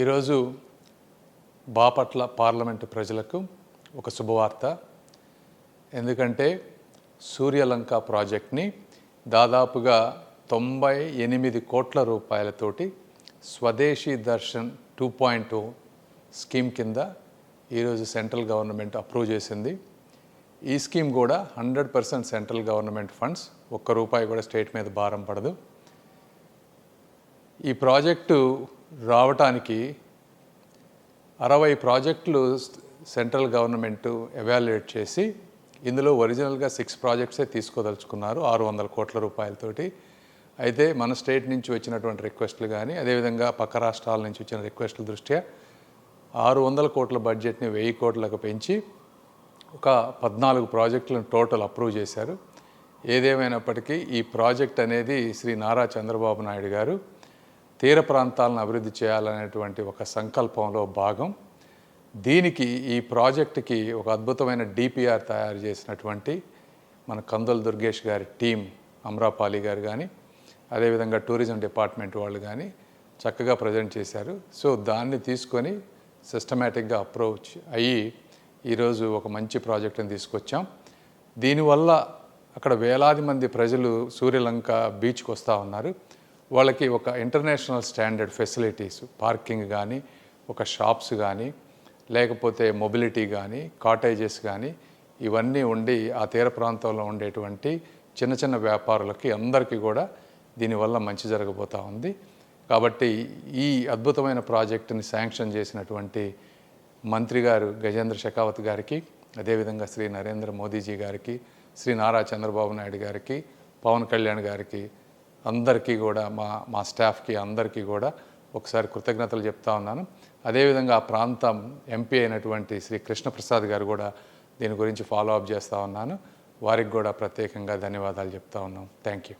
ఈరోజు బాపట్ల పార్లమెంటు ప్రజలకు ఒక శుభవార్త. ఎందుకంటే సూర్యలంక ప్రాజెక్ట్ని దాదాపుగా తొంభై ఎనిమిది కోట్ల రూపాయలతోటి Swadeshi Darshan two point scheme కింద ఈరోజు సెంట్రల్ గవర్నమెంట్ అప్రూవ్ చేసింది. ఈ స్కీమ్ కూడా hundred percent central government funds ఒక్క రూపాయి కూడా స్టేట్ మీద భారం పడదు. ఈ ప్రాజెక్టు రావటానికి అరవై ప్రాజెక్టులు సెంట్రల్ గవర్నమెంట్ ఎవాల్యుయేట్ చేసి ఇందులో ఒరిజినల్గా సిక్స్ ప్రాజెక్ట్సే తీసుకోదలుచుకున్నారు ఆరు వందల కోట్ల రూపాయలతోటి. అయితే మన స్టేట్ నుంచి వచ్చినటువంటి రిక్వెస్ట్లు కానీ అదేవిధంగా పక్క రాష్ట్రాల నుంచి వచ్చిన రిక్వెస్ట్ల దృష్ట్యా ఆరు వందల కోట్ల బడ్జెట్ని వెయ్యి కోట్లకు పెంచి ఒక పద్నాలుగు ప్రాజెక్టులను టోటల్ అప్రూవ్ చేశారు. ఏదేమైనప్పటికీ ఈ ప్రాజెక్ట్ అనేది శ్రీ నారా చంద్రబాబు నాయుడు గారు తీర ప్రాంతాలను అభివృద్ధి చేయాలనేటువంటి ఒక సంకల్పంలో భాగం. దీనికి ఈ ప్రాజెక్టుకి ఒక అద్భుతమైన డిపిఆర్ తయారు చేసినటువంటి మన కందుల దుర్గేష్ గారి టీం అమ్రాపాలి గారు కానీ అదేవిధంగా టూరిజం డిపార్ట్మెంట్ వాళ్ళు కానీ చక్కగా ప్రజెంట్ చేశారు. సో దాన్ని తీసుకొని సిస్టమేటిక్గా అప్రోచ్ అయ్యి ఈరోజు ఒక మంచి ప్రాజెక్టుని తీసుకొచ్చాం. దీనివల్ల అక్కడ వేలాది మంది ప్రజలు సూర్యలంక బీచ్కి వస్తూ ఉన్నారు. వాళ్ళకి ఒక ఇంటర్నేషనల్ స్టాండర్డ్ ఫెసిలిటీస్ పార్కింగ్ కానీ ఒక షాప్స్ కానీ లేకపోతే మొబిలిటీ కానీ కాటేజెస్ కానీ ఇవన్నీ ఉండి ఆ తీర ప్రాంతంలో ఉండేటువంటి చిన్న చిన్న వ్యాపారులకి అందరికీ కూడా దీనివల్ల మంచి జరగబోతూ ఉంది. కాబట్టి ఈ అద్భుతమైన ప్రాజెక్టుని శాంక్షన్ చేసినటువంటి మంత్రి గారు గజేంద్ర షెకావత్ గారికి అదేవిధంగా శ్రీ నరేంద్ర మోదీజీ గారికి శ్రీ నారా చంద్రబాబు నాయుడు గారికి పవన్ కళ్యాణ్ గారికి అందరికీ కూడా మా మా స్టాఫ్కి అందరికీ కూడా ఒకసారి కృతజ్ఞతలు చెప్తా ఉన్నాను. అదేవిధంగా ఆ ప్రాంతం ఎంపీ అయినటువంటి శ్రీ కృష్ణప్రసాద్ గారు కూడా దీని గురించి ఫాలో అప్ చేస్తూ ఉన్నాను. వారికి కూడా ప్రత్యేకంగా ధన్యవాదాలు చెప్తా ఉన్నాం. Thank you